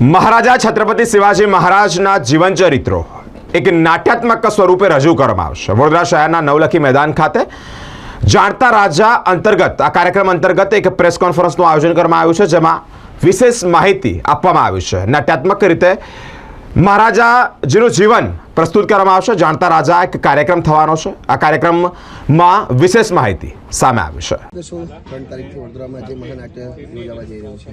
મહારાજા છત્રપતિ શિવાજી મહારાજના જીવન ચરિત્રો એક નાટ્યાત્મક સ્વરૂપે રજૂ કરવામાં આવશે. વડોદરા શહેરના નવલખી મેદાન ખાતે જાણતા રાજા અંતર્ગત, આ કાર્યક્રમ અંતર્ગત એક પ્રેસ કોન્ફરન્સનું આયોજન કરવામાં આવ્યું છે, જેમાં વિશેષ માહિતી આપવામાં આવી છે. નાટ્યાત્મક રીતે મહારાજાજીનું જીવન પ્રસ્તુત કરવામાં આવશે જાણતા રાજા એક કાર્યક્રમ થવાનો છે. આ કાર્યક્રમમાં વિશેષ માહિતી સામે આવી છે. ત્રણ તારીખથી વડોદરામાં જે મહાનાટ્ય યોજાવા જઈ રહ્યું છે?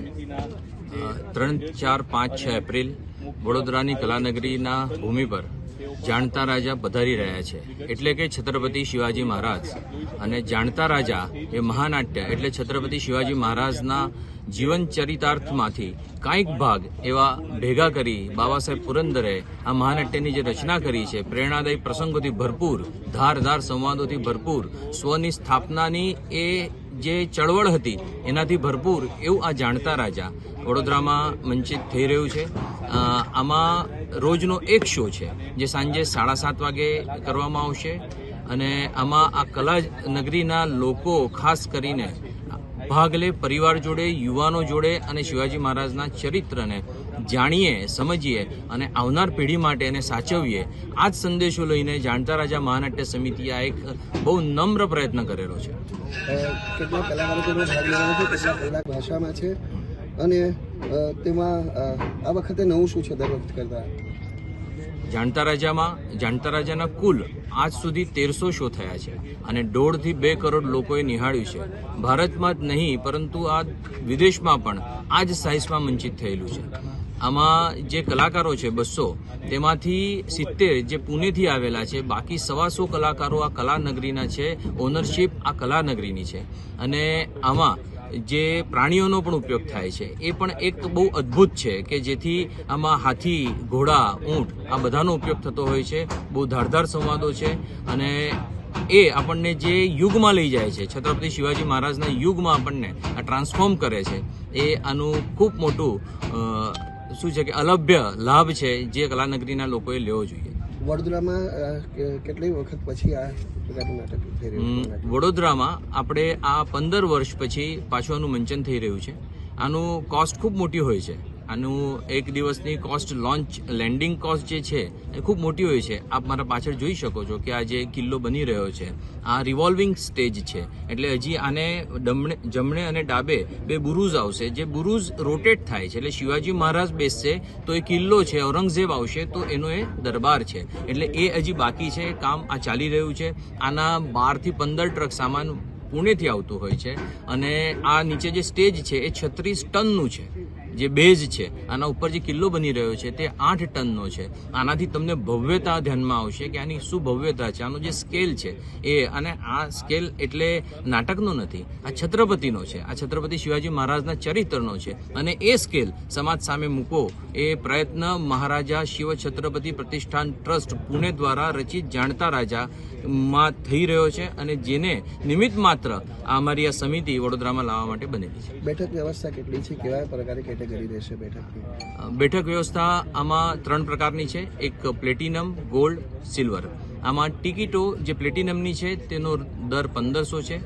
ત્રણ ચાર પાંચ છ એપ્રિલ વડોદરાની કલાનગરીના ભૂમિ પર જાણતા રાજા પધારી રહ્યા છે. એટલે કે છત્રપતિ શિવાજી મહારાજ. અને જાણતા રાજા એ મહાનાટ્ય એટલે છત્રપતિ શિવાજી મહારાજના જીવન ચરિતાર્થમાંથી કાંઈક ભાગ એવા ભેગા કરી બાબા સાહેબ પુરંદરે આ મહાનાટ્યની જે રચના કરી છે, પ્રેરણાદાયી પ્રસંગોથી ભરપૂર, ધારધાર સંવાદોથી ભરપૂર, સ્વની સ્થાપનાની એ જે ચળવળ હતી એનાથી ભરપૂર એવું આ જાણતા રાજા વડોદરામાં મંચિત થઈ રહ્યું છે. આમાં રોજનો એક શો છે, જે સાંજે સાડા સાત વાગે કરવામાં આવશે. અને આમાં આ કલા નગરીના લોકો, ખાસ કરીને ભાગ લે પરિવાર જોડે, યુવાનો જોડે અને શિવાજી મહારાજના ચરિત્રને જાણીએ, સમજીએ અને આવનાર પેઢી માટે એને સાચવીએ. આ જ સંદેશો લઈને જાણતા રાજા મહાનાટ્ય સમિતિએ આ એક બહુ નમ્ર પ્રયત્ન કરેલો છે. કેટલાક કલાકારો ભાષામાં છે? અને તેમાં આ વખતે નવું શું છે દર વખત કરતા? જાણતા રાજામાં, જાણતા રાજાના કુલ આજ સુધી તેરસો શો થયા છે અને દોઢથી બે કરોડ લોકોએ નિહાળ્યું છે. ભારતમાં જ નહીં, પરંતુ આ વિદેશમાં પણ આ જ સાઇઝમાં મંચિત થયેલું છે. આમાં જે કલાકારો છે બસો, તેમાંથી સિત્તેર જે પુણેથી આવેલા છે, બાકી સવાસો કલાકારો આ કલાનગરીના છે ઓનરશિપ આ કલાનગરીની છે. અને આમાં જે પ્રાણીઓનો પણ ઉપયોગ થાય છે, એ પણ એક બહુ અદ્ભુત છે કે જેથી આમાં હાથી, ઘોડા, ઊંટ આ બધાનો ઉપયોગ થતો હોય છે, બહુ ધારધાર સંવાદો છે અને એ આપણને જે યુગમાં લઈ જાય છે, છત્રપતિ શિવાજી મહારાજના યુગમાં આપણને આ ટ્રાન્સફોર્મ કરે છે, એ આનું ખૂબ મોટું શું છે કે અલભ્ય લાભ છે જે કલાનગરીના લોકોએ લેવો જોઈએ. વડોદરામાં કેટલી વખત પછી આ વડોદરામાં આપણે આ પંદર વર્ષ પછી પાછું આનું મંચન થઈ રહ્યું છે. આનું કોસ્ટ ખૂબ મોટી હોય છે. આનું એક દિવસની કોસ્ટ લોન્ચ લેન્ડિંગ કોસ્ટ જે છે, એ ખૂબ મોટી હોય છે. આપ મારા પાછળ જોઈ શકો છો કે આ જે કિલ્લો બની રહ્યો છે, આ રિવોલ્વિંગ સ્ટેજ છે. એટલે હજી આને ડમણે જમણે અને ડાબે બે બુરુઝ આવશે. જે બુરુઝ રોટેટ થાય છે, એટલે શિવાજી મહારાજ બેસશે, તો એ કિલ્લો છે, ઔરંગઝેબ આવશે, તો એનો એ દરબાર છે. એટલે એ હજી બાકી છે, કામ આ ચાલી રહ્યું છે. આના બારથી પંદર ટ્રક સામાન પુણેથી આવતું હોય છે. અને આ નીચે જે સ્ટેજ છે, એ છત્રીસ ટનનું છે. જે બેઝ છે, આના ઉપર જે કિલ્લો બની રહ્યો છે તે આઠ ટનનો છે. આનાથી તમને ભવ્યતા ધ્યાનમાં આવશે કે આની શું ભવ્યતા છે, આનો જે સ્કેલ છે એ, અને આ સ્કેલ એટલે નાટકનો નથી, આ છત્રપતિનો છે. આ છત્રપતિ શિવાજી મહારાજના ચરિત્રનો છે. અને એ સ્કેલ સમાજ સામે મૂકો એ પ્રયત્ન મહારાજા શિવ છત્રપતિ પ્રતિષ્ઠાન ટ્રસ્ટ પુણે દ્વારા રચિત જાણતા રાજા માં થઈ રહ્યો છે અને જેને નિમિત્ત માત્ર અમારી આ સમિતિ વડોદરામાં લાવવા માટે બનેલી છે. બેઠક વ્યવસ્થા કેટલી છે? કેવા પ્રકારે કેટેગરી રહેશે બેઠકની બેઠક વ્યવસ્થા આમાં ત્રણ પ્રકારની છે. એક પ્લેટિનમ ગોલ્ડ સિલ્વર. આમાં ટિકિટો જે પ્લેટિનમની છે તેનો દર પંદરસો છે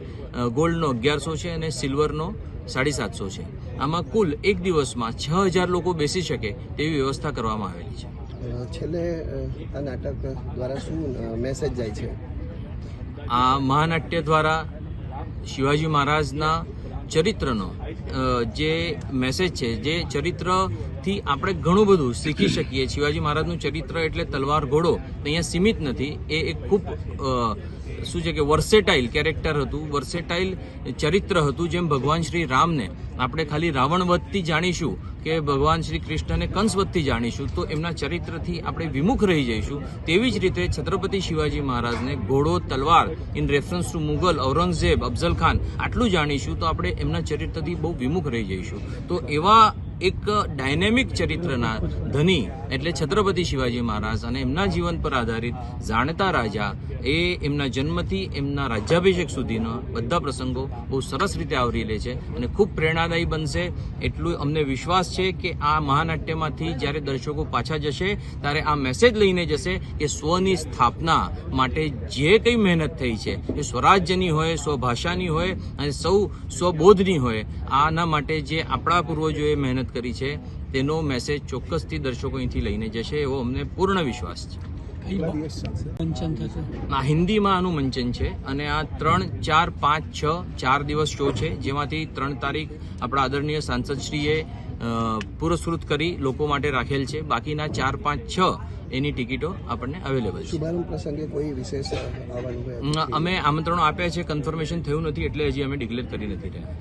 ગોલ્ડનો અગિયારસો છે અને સિલ્વરનો સાડી સાતસો છે. આમાં કુલ એક દિવસમાં છ હજાર લોકો બેસી શકે તેવી વ્યવસ્થા કરવામાં આવેલી છે. છેલ્લે આ નાટક દ્વારા શું મેસેજ જાય છે? આ મહાનાટ્ય દ્વારા શિવાજી મહારાજના ચરિત્રનો જે મેસેજ છે જે ચરિત્રથી આપણે ઘણું બધું શીખી શકીએ. શિવાજી મહારાજનું ચરિત્ર એટલે તલવાર ઘોડો. અહીંયા સીમિત નથી. એ એક ખૂબ શું છે કે વર્સેટાઇલ કેરેક્ટર હતું. વર્સેટાઇલ ચરિત્ર હતું જેમ ભગવાન શ્રી રામને. આપણે ખાલી રાવણવધથી જાણીશું કે ભગવાન શ્રી કૃષ્ણને કંસવધથી જાણીશું. તો એમના ચરિત્રથી આપણે વિમુખ રહી જઈશું. તેવી જ રીતે છત્રપતિ શિવાજી મહારાજને ઘોડો, તલવાર in reference to Mughal, Aurangzeb, Afzal Khan આટલું જાણીશું તો આપણે એમના ચરિત્રથી બહુ વિમુખ રહી જઈશું. તો એવા એક ડાયનેમિક ચરિત્રના ધની એટલે છત્રપતિ શિવાજી મહારાજ અને એમના જીવન પર આધારિત જાણતા રાજા એ એમના જન્મથી એમના રાજ્યાભિષેક સુધીના બધા પ્રસંગો બહુ સરસ રીતે આવરી લે છે અને ખૂબ પ્રેરણાદાયી બનશે એટલું અમને વિશ્વાસ છે કે આ મહાનાટ્યમાંથી જ્યારે દર્શકો પાછા જશે, ત્યારે આ મેસેજ લઈને જશે કે સ્વની સ્થાપના માટે જે કંઈ મહેનત થઈ છે, એ સ્વરાજ્યની હોય, સ્વભાષાની હોય અને સૌ સ્વબોધની હોય, આના માટે જે આપણા પૂર્વજોએ મહેનત મહેનત કરી છે તેનો મેસેજ ચોક્કસથી દર્શકો અહીંથી લઈને જશે એવો અમને પૂર્ણ વિશ્વાસ છે. આ હિન્દીમાં આનું મંચન છે અને આ ત્રણ ચાર પાંચ છ ચાર દિવસ શો છે જેમાંથી ત્રણ તારીખ આપણા આદરણીય સાંસદશ્રીએ પુરસ્કૃત કરી લોકો માટે રાખેલ છે. બાકીના ચાર પાંચ છ એની ટિકિટો આપણને અવેલેબલ છે. કોઈ વિશેષ આવવાનું હોય? અમ, અમે આમંત્રણો આપ્યા છે કન્ફર્મેશન થયું નથી એટલે હજી અમે ડિક્લેર કરી નથી રહ્યા.